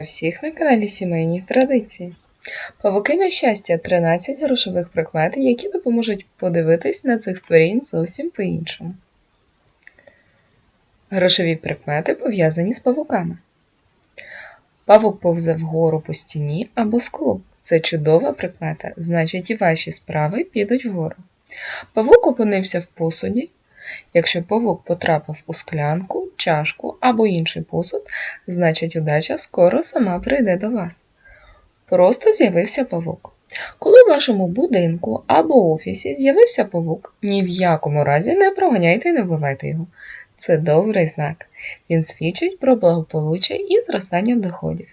Всіх на каналі Сімейні Традиції. Павуки на щастя 13 грошових прикмет, які допоможуть подивитись на цих створінь зовсім по-іншому. Грошові прикмети пов'язані з павуками. Павук повзе вгору по стіні або склу. Це чудова прикмета, значить і ваші справи підуть вгору. Павук опинився в посуді. Якщо павук потрапив у склянку, чашку або інший посуд, значить удача скоро сама прийде до вас. Просто з'явився павук. Коли в вашому будинку або офісі з'явився павук, ні в якому разі не проганяйте і не вбивайте його. Це добрий знак. Він свідчить про благополуччя і зростання доходів.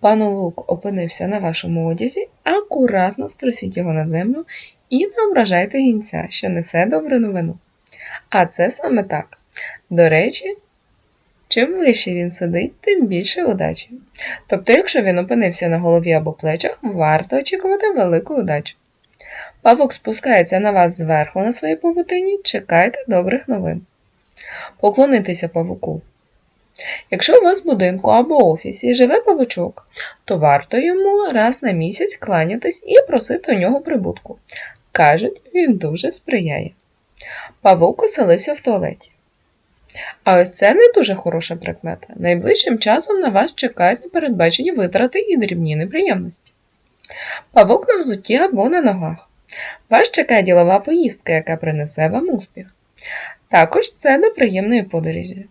Павук опинився на вашому одязі, акуратно струсіть його на землю і не ображайте гінця, що несе добру новину. А це саме так. До речі, чим вище він сидить, тим більше удачі. Тобто, якщо він опинився на голові або плечах, варто очікувати велику удачу. Павук спускається на вас зверху на своїй павутині, чекайте добрих новин. Поклонитися павуку. Якщо у вас в будинку або офісі живе павучок, то варто йому раз на місяць кланятись і просити у нього прибутку. Кажуть, він дуже сприяє. Павук оселився в туалеті. А ось це не дуже хороша прикмета. Найближчим часом на вас чекають непередбачені витрати і дрібні неприємності. Павук на взутті або на ногах. Вас чекає ділова поїздка, яка принесе вам успіх. Також це до приємної подорожі.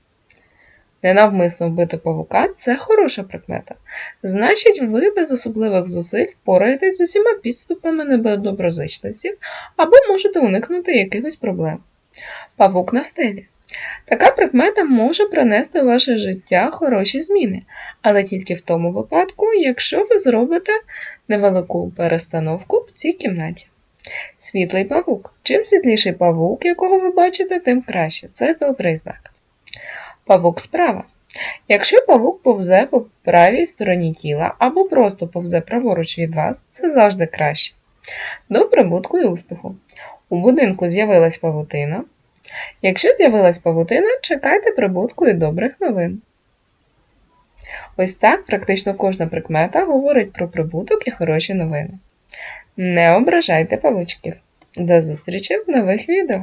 Ненавмисно вбити павука це хороша прикмета. Значить, ви без особливих зусиль впораєтесь з усіма підступами недоброзичності або можете уникнути якихось проблем. Павук на стелі. Така прикмета може принести в ваше життя хороші зміни, але тільки в тому випадку, якщо ви зробите невелику перестановку в цій кімнаті. Світлий павук. Чим світліший павук, якого ви бачите, тим краще. Це добрий знак. Павук справа. Якщо павук повзе по правій стороні тіла або просто повзе праворуч від вас, це завжди краще. До прибутку і успіху. У будинку з'явилась павутина. Якщо з'явилась павутина, чекайте прибутку і добрих новин. Ось так практично кожна прикмета говорить про прибуток і хороші новини. Не ображайте павучків. До зустрічі в нових відео!